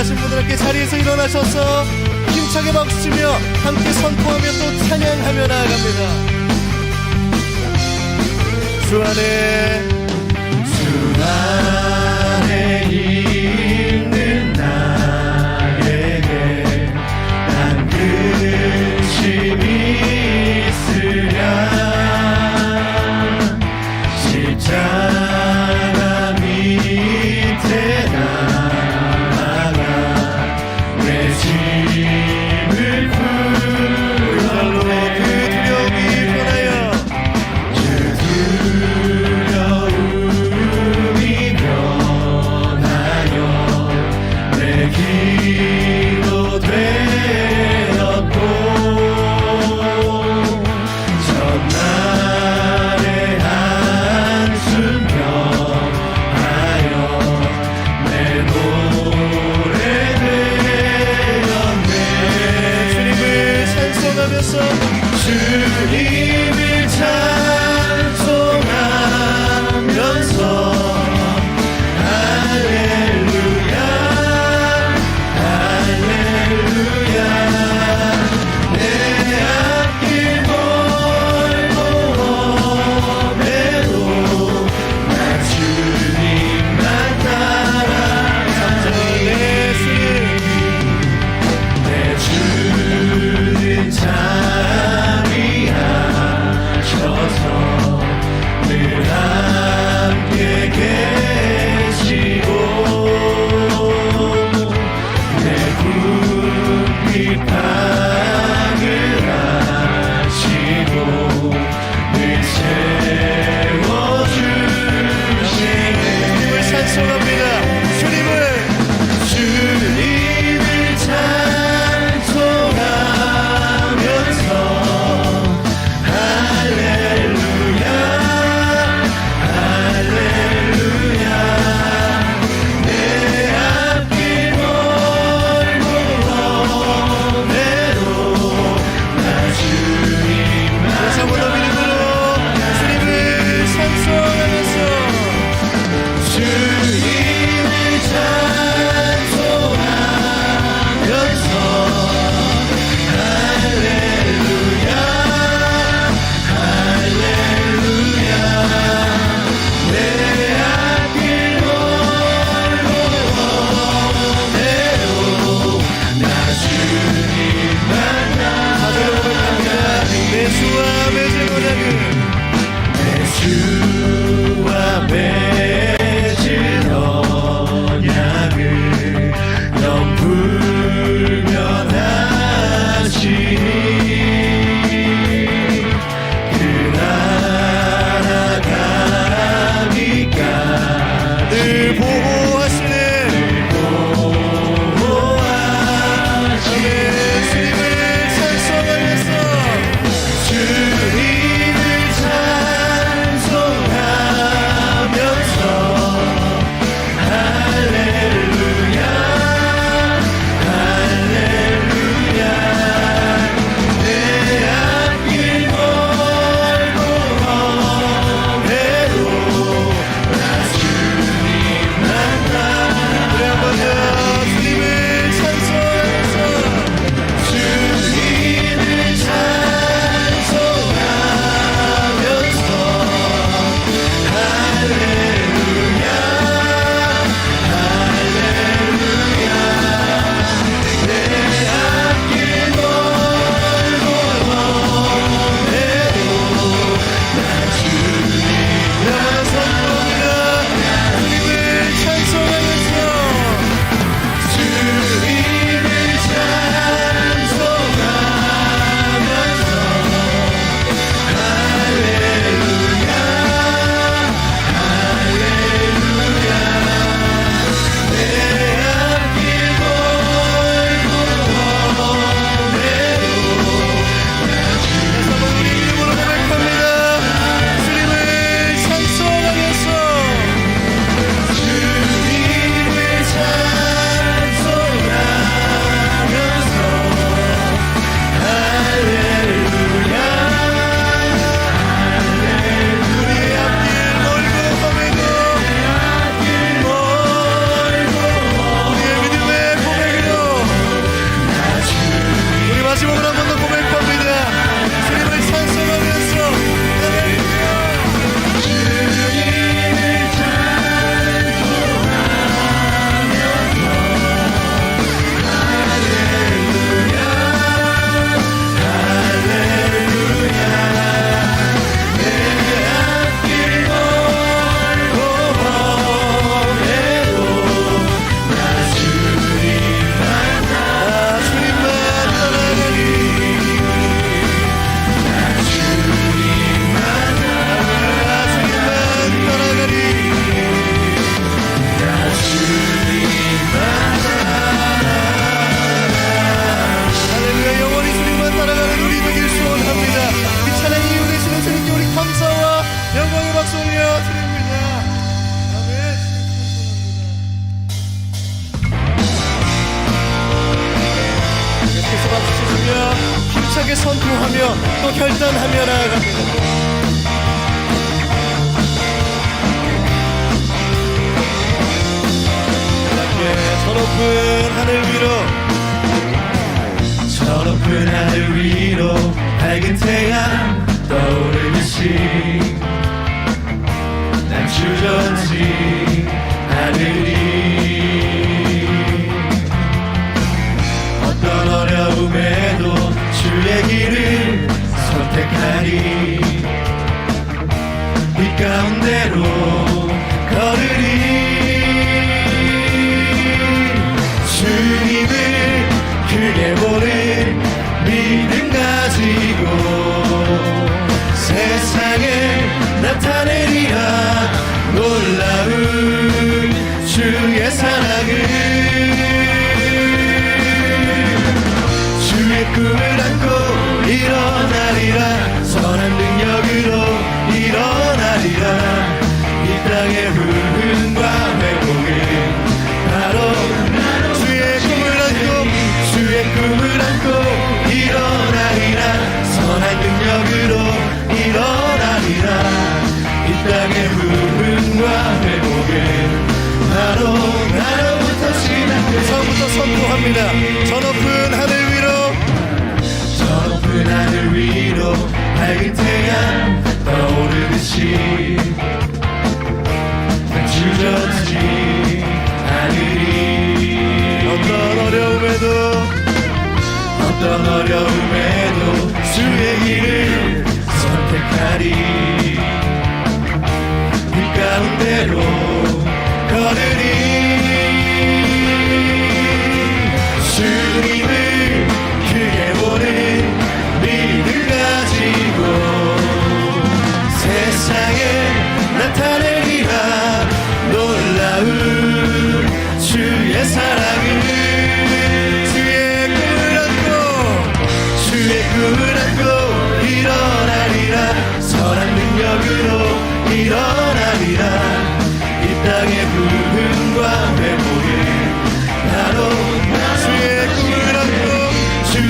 일어나신 분들께 자리에서 일어나셔서 힘차게 박수치며 함께 선포하며 또 찬양하며 나아갑니다. 주 안에 또 결단하며 나아갑니다. 예, 저 높은 하늘 위로 저 높은 하늘 위로 밝은 태양 떠오르듯이 난 주전지 하늘이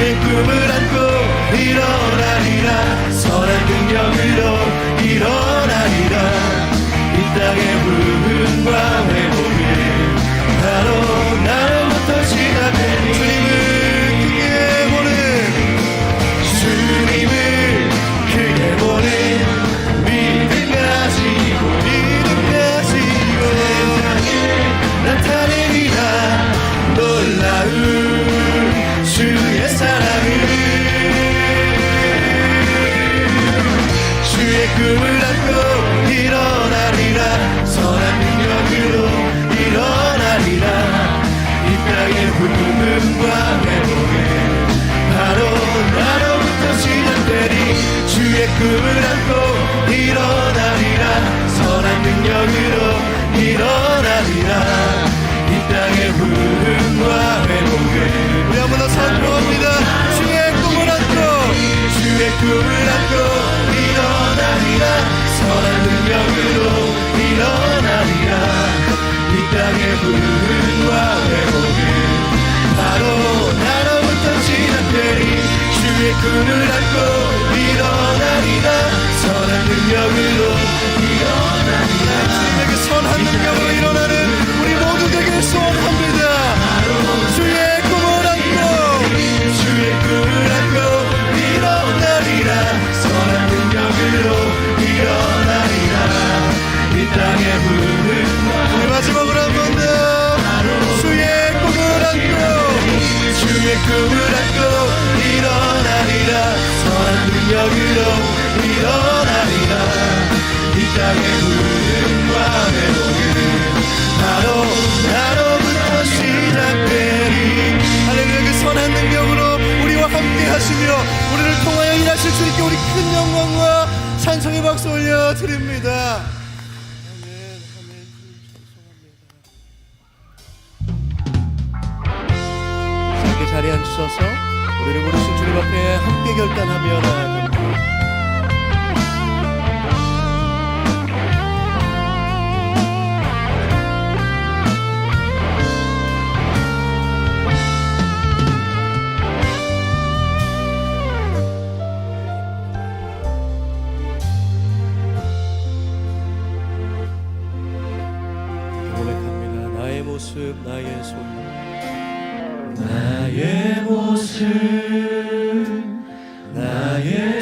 내 꿈을 안고 일어나리라. 선한 능력으로 일어나리라. 이 땅의 부흥과 그늘 안고 하실 수 있게 우리 큰 영광과 찬송의 박수 올려 드립니다. 함께 자리 앉으셔서 우리를 부르신 주님 앞에 함께 결단하며 나아갑니다. 모습 나의 소유 나의 모습 나의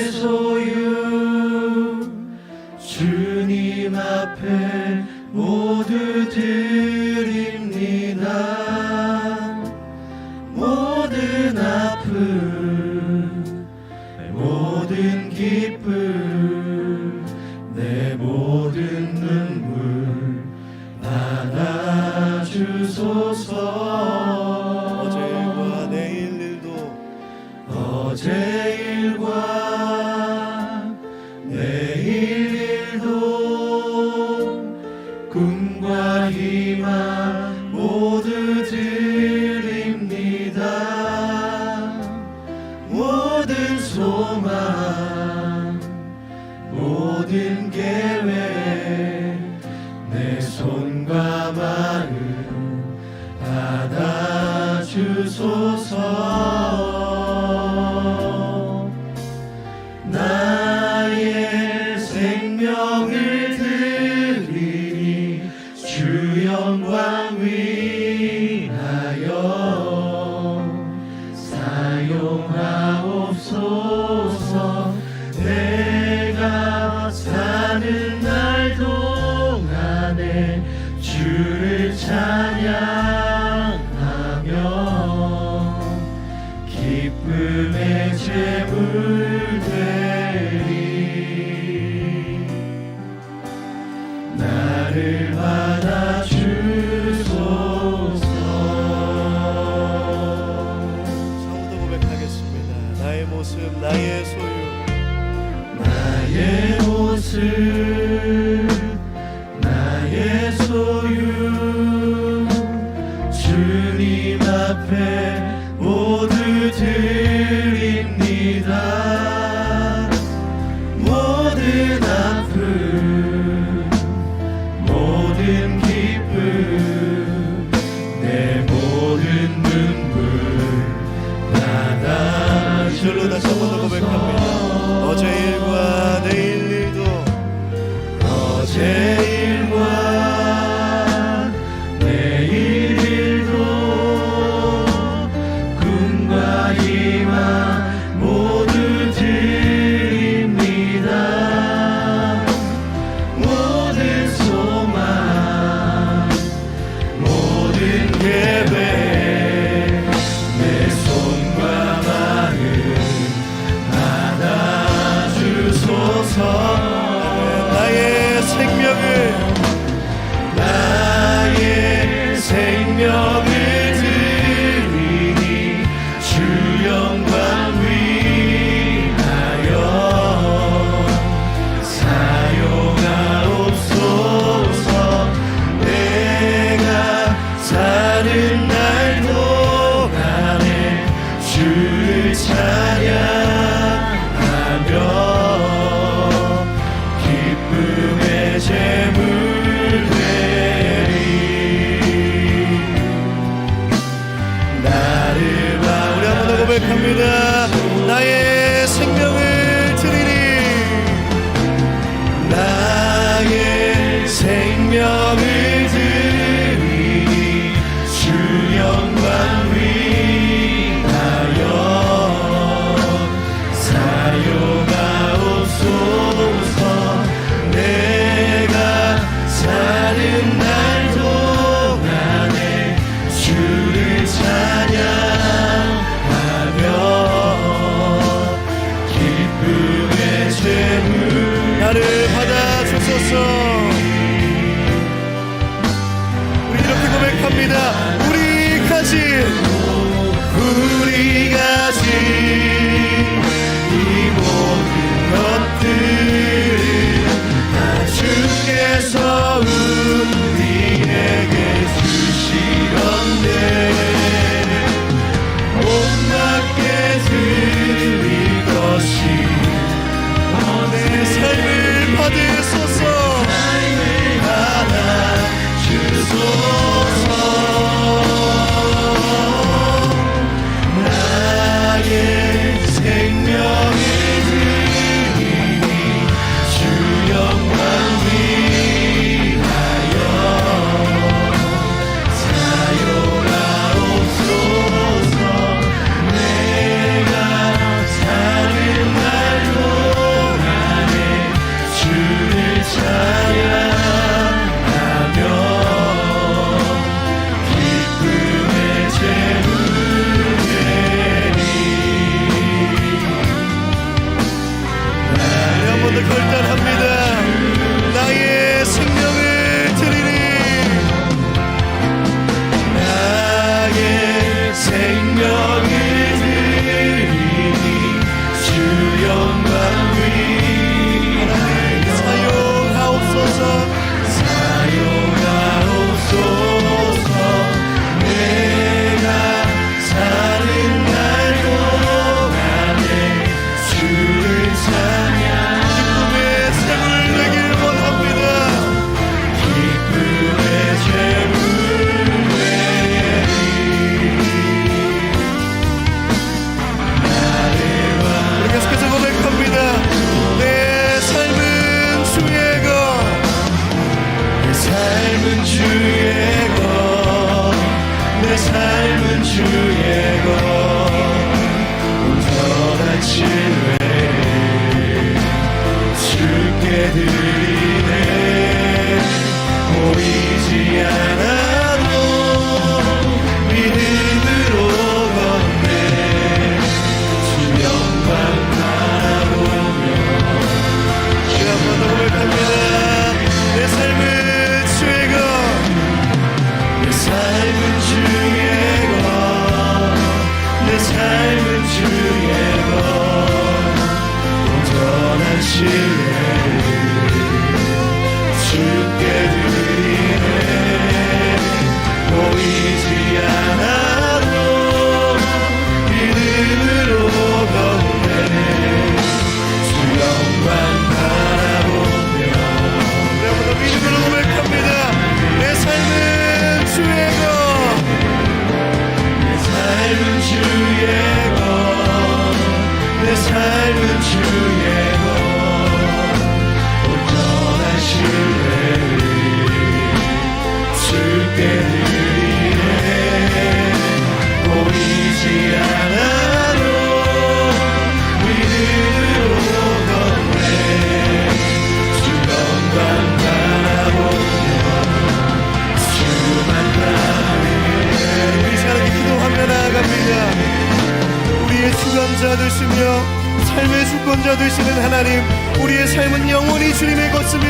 영원히 주님의 것임을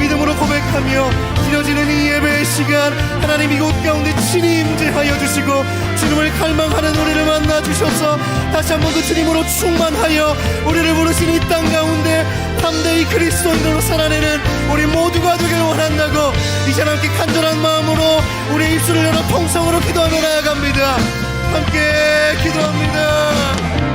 믿음으로 고백하며 길어지는 이 예배의 시간 하나님 이곳 가운데 친히 임재하여 주시고 주님을 갈망하는 우리를 만나 주셔서 다시 한번더 주님으로 충만하여 우리를 부르신 이 땅 가운데 담대히 그리스도인으로 살아내는 우리 모두가 되길 원한다고 이 사람 함께 간절한 마음으로 우리의 입술을 열어 통성으로 기도하며 나아갑니다. 함께 기도합니다